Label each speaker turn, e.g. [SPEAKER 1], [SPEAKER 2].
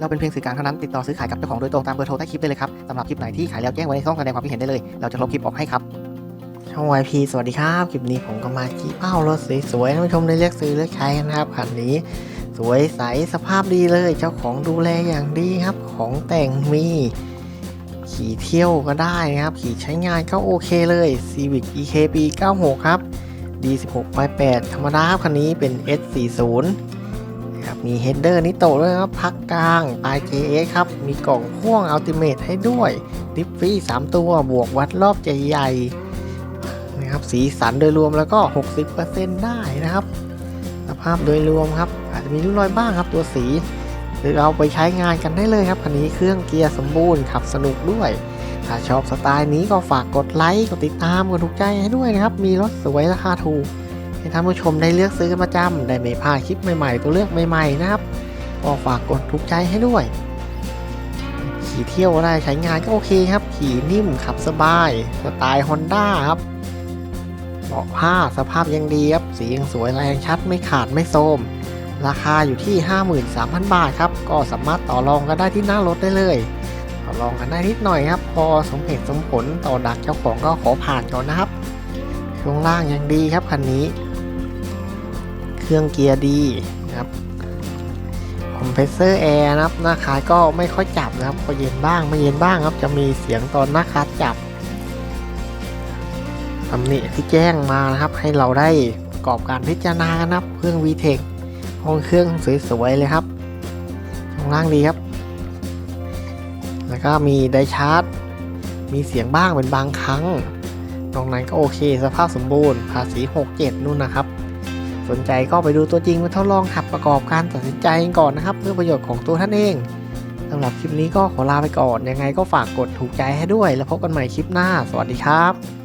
[SPEAKER 1] เราเป็นเพียงสื่อกลางเท่านั้นติดต่อซื้อขายกับเจ้าของโดยตรงตามเบอร์โทรใต้คลิปได้เลยครับสำหรับคลิปไหนที่ขายแล้วแจ้งไว้ในช่องแสดงความคิดเห็นได้เลย เราจะลบคลิปออกให้ครับช่อง YP สวัสดีครับ คลิปนี้ผมก็มาจี้เป้ารถสวยๆท่านผู้ชมได้เลือกซื้อเลือกใช้กันะครับคันนี้ สวยใสสภาพดีเลย เจ้าของดูแลอย่างดีครับ ของแต่งมี ขี่เที่ยวก็ได้นะครับ ขี่ใช้งานก็โอเคเลย Civic EKB 96 ครับ D16 ไป8ธรรมดาครับคันนี้เป็น S40 มีเฮดเดอร์นิโตด้วยครับ พักกลางปลาย JX ครับ มีกล่องพ่วงอัลติเม e ให้ด้วยดิฟฟี่ 3 ตัวบวกวัดรอบใหญ่ๆนะครับสีสันโดยรวมแล้วก็ 60%ได้นะครับ สภาพโดยรวมครับ อาจจะมีริ้วรอยบ้างครับตัวสีหรือเอาไปใช้งานกันได้เลยครับ คันนี้เครื่องเกียร์สมบูรณ์ขับสนุกด้วย ถ้าชอบสไตล์นี้ก็ฝากกดไลค์ กดติดตาม กดถูกใจให้ด้วยนะครับ มีรถสวยราคาถูก ให้ท่านผู้ชมได้เลือกซื้อกันประจำได้ไม่พลาดคลิปใหม่ๆ ตัวเลือกใหม่ๆนะครับก็ฝากกดถูกใจให้ด้วย ขี่เที่ยวได้ใช้งานก็โอเคครับ ขี่นิ่มขับสบาย สไตล์ Honda ครับเบาะผ้าสภาพยังดีครับ สียังสวยแรงชัดไม่ขาดไม่โทรมราคาอยู่ที่ 53,000 บาทครับ ก็สามารถต่อรองกันได้ที่หน้ารถได้เลย ต่อรองกันได้นิดหน่อยครับ พอสมเหตุสมผลต่อดักเจ้าของก็ขอผ่านก่อนนะครับ ช่วงล่างยังดีครับคันนี้ เครื่องเกียร์ดีนะครับคอมเพรสเซอร์แอร์นะครับหน้าคาก็ไม่ค่อยจับนะครับก็เย็นบ้างไม่เย็นบ้างครับ จะมีเสียงตอนหน้าคาจับตำหนิที่แจ้งมานะครับ ให้เราได้ประกอบการพิจารณานะครับ เครื่อง VTEC ห้องเครื่องสวยๆเลยครับช่วงล่างดีครับ แล้วก็มีไดชาร์จ มีเสียงบ้างเป็นบางครั้ง ตรงนั้นก็โอเค สภาพสมบูรณ์ ภาษี 67 นู่นนะครับ สนใจก็ไปดูตัวจริงมาทดลองขับประกอบการตัดสินใจก่อนนะครับ เพื่อประโยชน์ของตัวท่านเองสำหรับคลิปนี้ก็ขอลาไปก่อน ยังไงก็ฝากกดถูกใจให้ด้วย แล้วพบกันใหม่คลิปหน้า สวัสดีครับ